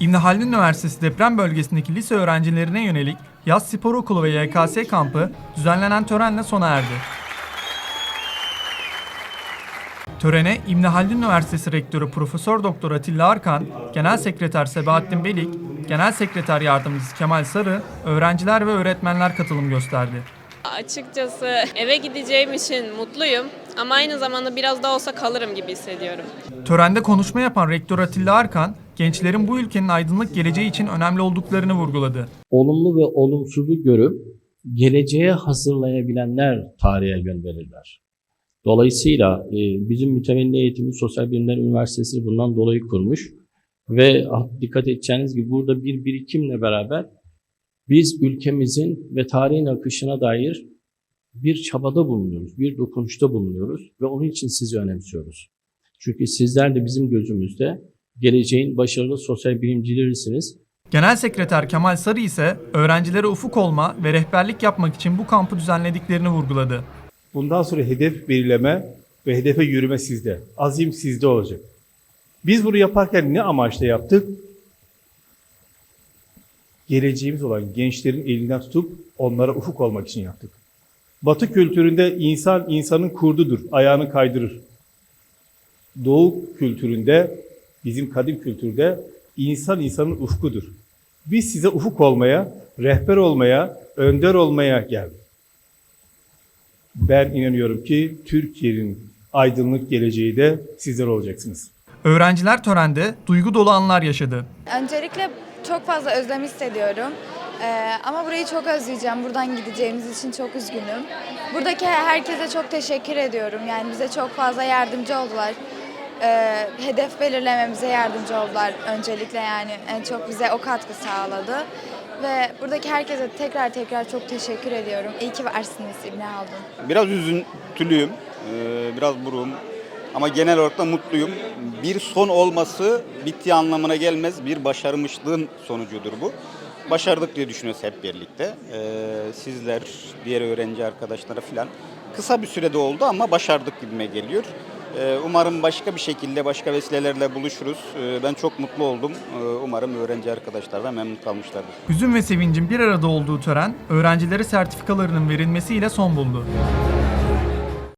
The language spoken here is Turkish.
İbn Haldun Üniversitesi deprem bölgesindeki lise öğrencilerine yönelik yaz spor okulu ve YKS kampı düzenlenen törenle sona erdi. Törene İbn Haldun Üniversitesi Rektörü Profesör Doktor Atilla Arkan, Genel Sekreter Sebahattin Belik, Genel Sekreter Yardımcısı Kemal Sarı, öğrenciler ve öğretmenler katılım gösterdi. Açıkçası eve gideceğim için mutluyum ama aynı zamanda biraz da olsa kalırım gibi hissediyorum. Törende konuşma yapan Rektör Atilla Arkan, gençlerin bu ülkenin aydınlık geleceği için önemli olduklarını vurguladı. olumlu ve olumsuzu görüp geleceğe hazırlayabilenler tarihe gönderirler. Dolayısıyla e, bizim mütevelli eğitimi Sosyal Bilimler Üniversitesi bundan dolayı kurmuş ve ah, dikkat edeceğiniz gibi burada bir birikimle beraber biz ülkemizin ve tarihin akışına dair bir çabada bulunuyoruz, bir dokunuşta bulunuyoruz ve onun için sizi önemsiyoruz. Çünkü sizler de bizim gözümüzde geleceğin başarılı sosyal bilimcilerisiniz. Genel Sekreter Kemal Sarı ise öğrencilere ufuk olma ve rehberlik yapmak için bu kampı düzenlediklerini vurguladı. Bundan sonra hedef belirleme ve hedefe yürüme sizde. Azim sizde olacak. Biz bunu yaparken ne amaçla yaptık? Geleceğimiz olan gençlerin elinden tutup onlara ufuk olmak için yaptık. Batı kültüründe insan insanın kurdudur, ayağını kaydırır. Doğu kültüründe, bizim kadim kültürde insan insanın ufkudur. Biz size ufuk olmaya, rehber olmaya, önder olmaya geldik. Ben inanıyorum ki Türkiye'nin aydınlık geleceği de sizler olacaksınız. Öğrenciler törende duygu dolu anlar yaşadı. Öncelikle çok fazla özlem hissediyorum. Ee, ama burayı çok özleyeceğim. Buradan gideceğimiz için çok üzgünüm. Buradaki herkese çok teşekkür ediyorum. Yani bize çok fazla yardımcı oldular. Ee, hedef belirlememize yardımcı oldular öncelikle yani en çok bize o katkı sağladı. Ve buradaki herkese tekrar tekrar çok teşekkür ediyorum. İyi ki varsınız İbni Haldun. Biraz üzüntülüyüm, eee, biraz burum ama genel olarak da mutluyum. Bir son olması bitti anlamına gelmez. Bir başarmışlığın sonucudur bu. Başardık diye düşünüyoruz hep birlikte. Eee, sizler, diğer öğrenci arkadaşlara filan kısa bir sürede oldu ama başardık gibime geliyor. Eee, Umarım başka bir şekilde, başka vesilelerle buluşuruz. Eee, Ben çok mutlu oldum. Eee, Umarım öğrenci arkadaşlar da memnun kalmışlardır. Hüzün ve sevincin bir arada olduğu tören, öğrencilere sertifikalarının verilmesiyle son buldu.